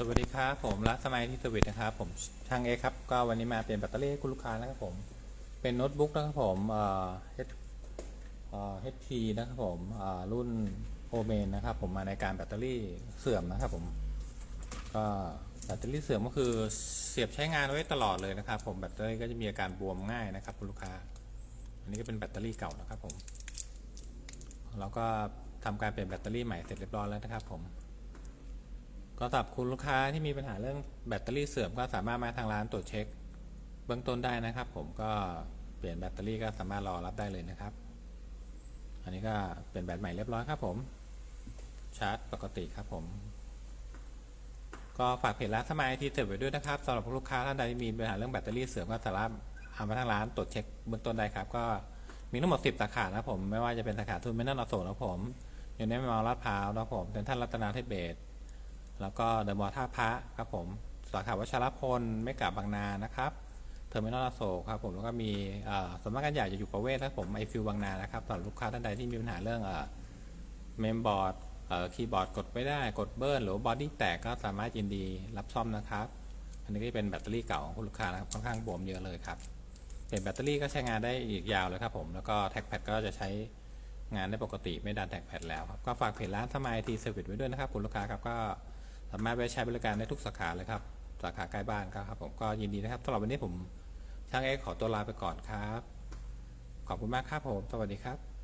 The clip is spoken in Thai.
สวัสดีครับผมรัสมัยที่สวิตนะครับผมช่างเอครับก็วันนี้มาเปลี่ยนแบตเตอรี่ให้คุณลูกค้านะครับผมเป็นโน้ตบุ๊กนะครับผมเอ่อ H เอ่อ HP นะครับผมเอ่อรุ่นโอเมนนะครับผมมาในการแบตเตอรี่เสื่อมนะครับผมก็แบตเตอรี่เสื่อมก็คือเสียบใช้งานไว้ตลอดเลยนะครับ ผมแบตเตอรี่ก็จะมีอาการบวมง่ายนะครับคุณลูกค้า อันนี้ก็เป็นแบตเตอรี่เก่านะครับผมเราก็ทำการเปลี่ยนแบตเตอรี่ใหม่เสร็จเรียบร้อยแล้วนะครับผม ก็สำหรับคุณลูกค้าที่มีปัญหาเรื่องแบตเตอรี่เสื่อมก็สามารถมาทางร้านตรวจเช็ค เบื้องต้นได้นะครับ ผมก็เปลี่ยนแบตเตอรี่ก็สามารถรอรับได้เลยนะครับ อันนี้ก็เป็นแบตใหม่เรียบร้อยครับ ผม ชาร์จปกติครับผม ก็ฝากเพจร้านสมัยทีเถิดไว้ด้วยนะครับสำหรับลูกค้าท่านใดที่มีปัญหาเรื่องแบตเตอรี่เสื่อมก็สามารถเอามาทางร้านตรวจเช็คเบื้องต้นได้ครับ ก็มีทั้งหมด 10 สาขานะครับผม ไม่ว่าจะเป็นสาขาทุนเมนันอโศกนะครับผม อยู่ในมอลลาดพร้าวนะครับผมเซ็นทรัลรัตนาธิเบศ แล้วก็เดอะมอลล์ท่าพระครับผมสาขาวชรพลไม่กลับบางนานะครับเทอร์มินอลโศกครับผมแล้วก็มีสำนักงานใหญ่จะอยู่ประเวศนะครับผมไอฟิวบางนานะครับสำหรับลูกค้าท่านใดที่มีปัญหาเรื่องเมมบอร์ดคีย์บอร์ดกดไม่ได้กดเบิร์นหรือบอดี้แตกก็สามารถยินดีรับซ่อมนะครับ อันนี้ก็เป็นแบตเตอรี่เก่าของคุณลูกค้านะครับค่อนข้างบวมเยอะเลยครับเปลี่ยนแบตเตอรี่ก็ใช้งานได้อีกยาวเลยครับผมแล้วก็แท็กแพดก็จะใช้งานได้ปกติไม่ดันแท็กแพดแล้วครับก็ฝากเพจร้านสมัยทีเซอร์วิสไว้ด้วยนะครับคุณลูกค้าครับก็ สามารถไปใช้บริการได้ทุกสาขาเลยครับ สาขาใกล้บ้านครับผมก็ยินดีนะครับสำหรับวันนี้ผมช่างเอ็กขอตัวลาไปก่อนครับ ขอบคุณมากครับผม สวัสดีครับ